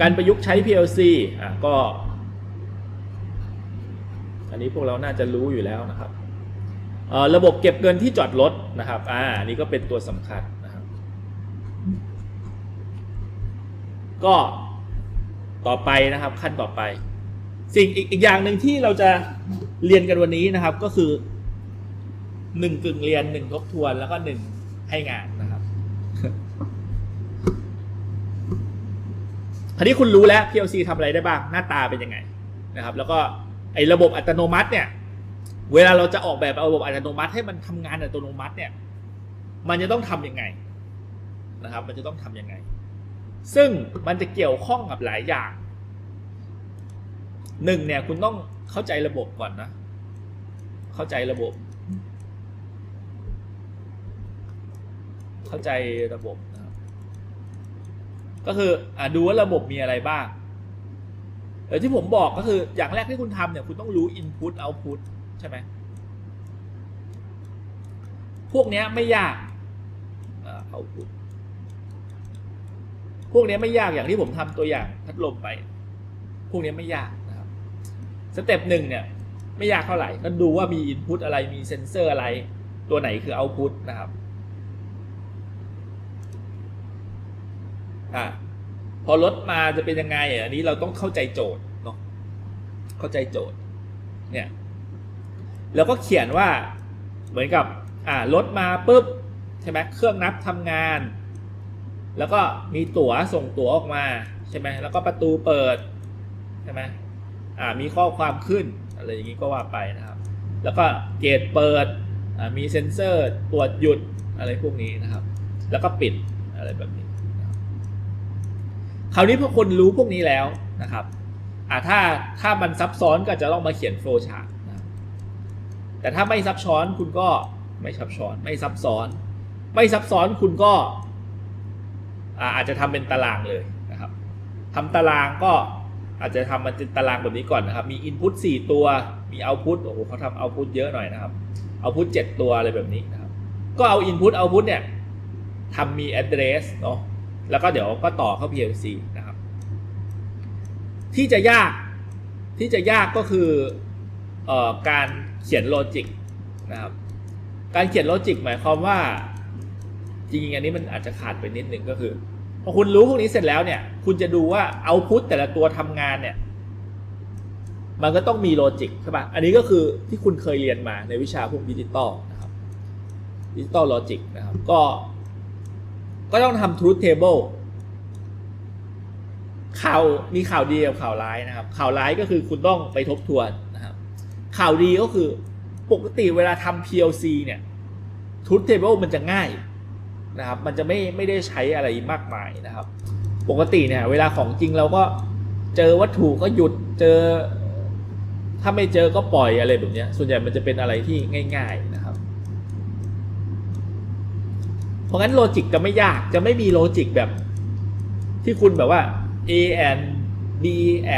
การประยุกต์ใช้ PLC อะก็ อันนี้พวกเราน่าจะรู้อยู่แล้วนะครับระบบเก็บเงินที่จอดรถนะครับอ่านนี้ก็เป็นตัวสำคัญนะครับ ก็ต่อไปนะครับขั้นต่อไป สิ่งอีกอย่างหนึ่งที่เราจะเรียนกันวันนี้นะครับ ก็คือหนึ่งกึ่งเรียนหนึ่งทบทวนแล้วก็หนึ่งให้งานนะครับ คราวนี้คุณรู้แล้ว PLC ทำอะไรได้บ้างหน้าตาเป็นยังไงนะครับ แล้วก็ไอ้ระบบอัตโนมัติเนี่ย เวลาเราจะออกแบบระบบอัตโนมัติ ให้มันทำงานอัตโนมัติเนี่ย มันจะต้องทำยังไงนะครับ มันจะต้องทำยังไง ซึ่งมันจะเกี่ยวข้องกับหลายอย่างหนึ่งเนี่ยคุณต้องเข้าใจระบบก่อนนะ เข้าใจระบบ เข้าใจระบบ ก็คืออะดูว่าระบบมีอะไรบ้างเออที่ผมบอกก็คืออย่างแรกที่คุณทำเนี่ยคุณต้องรู้ input output ใช่ไหมพวกเนี้ยไม่ยากอ่าพวกเนี้ยไม่ยากอย่างที่ผมทำตัวอย่างพัดลมไป พวกเนี้ยไม่ยากนะครับสเต็ปหนึ่งเนี่ยไม่ยากเท่าไหร่ก็ดูว่ามี input อะไรมีเซนเซอร์อะไร ตัวไหนคือ output นะครับอะ พอรถมาจะเป็นยังไงอันนี้เราต้องเข้าใจโจทย์เนาะเข้าใจโจทย์ เนี่ย แล้วก็เขียนว่าเหมือนกับ อ่ารถมาปุ๊บใช่ไหมเครื่องนับทำงาน แล้วก็มีตั๋วส่งตั๋วออกมาใช่ไหมแล้วก็ประตูเปิดใช่ไหมอ่ามีข้อความขึ้นอะไรอย่างนี้ก็ว่าไปนะครับ แล้วก็เกตเปิดอ่ามีเซ็นเซอร์ตรวจหยุดอะไรพวกนี้นะครับ แล้วก็ปิดอะไรแบบนี้ คราวนี้พอคนรู้พวกนี้แล้วนะครับอ่าถ้าถ้ามันซับซ้อนก็จะต้องมาเขียนโฟล์ชาร์ตนะแต่ถ้าไม่ซับซ้อนคุณก็ไม่ซับซ้อน ไม่ซับซ้อน ไม่ซับซ้อนคุณก็อาจจะทำเป็นตารางเลยนะครับทำตารางก็อาจจะทำมันเป็นตารางแบบนี้ก่อนนะครับ มี Input 4 ตัว มี Output โอ้โหเขาทำ Output เยอะหน่อยนะครับ Output 7 ตัวอะไรแบบนี้นะครับ ก็เอา Input Output เนี่ยทำมี address เนาะ แล้วก็เดี๋ยวก็ต่อเข้า PLC นะครับ ที่จะยากที่จะยากก็คือออการเขียนโลจิกนะครับ การเขียนโลจิกหมายความว่า จริงๆอันนี้มันอาจจะขาดไปนิดหนึ่งก็คือพอคุณรู้พวกนี้เสร็จแล้วเนี่ย คุณจะดูว่าเอาพุทแต่ละตัวทำงานเนี่ย มันก็ต้องมีโลจิกใช่ปะอันนี้ก็คือที่คุณเคยเรียนมาในวิชาพวกดิจิตอลนะครับดิจิตอลโลจิกนะครับ ก็ ก็ต้องทำ truth table ข่าวมีข่าวดีกับข่าวร้ายนะครับ ข่าวร้ายก็คือคุณต้องไปทบทวนนะครับ ข่าวดีก็คือปกติเวลาทำ PLC เนี่ย truth table มันจะง่ายนะครับ มันจะไม่ไม่ได้ใช้อะไรมากมายนะครับ ปกติเนี่ย เวลาของจริงเราก็เจอวัตถุก็หยุดเจอ ถ้าไม่เจอก็ปล่อยอะไรแบบนี้ส่วนใหญ่มันจะเป็นอะไรที่ง่าย ๆนะครับ เพราะงั้นโลจิกจะไม่ยากจะไม่มีโลจิกแบบ ที่คุณแบบว่า a and b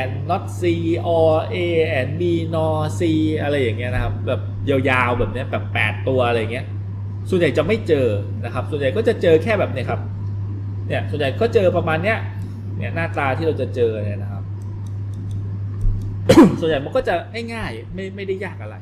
and not c or a and b nor c อะไรอย่างเงี้ยนะครับ แบบยาวๆแบบเนี้ยแบบแปดตัวอะไรเงี้ยส่วนใหญ่จะไม่เจอนะครับ ส่วนใหญ่ก็จะเจอแค่แบบเนี้ยครับเนี่ยส่วนใหญ่ก็เจอประมาณเนี้ยเนี่ยหน้าตาที่เราจะเจอเนี่ยนะครับ ส่วนใหญ่มันก็จะง่ายๆไม่ไม่ได้ยากอะไร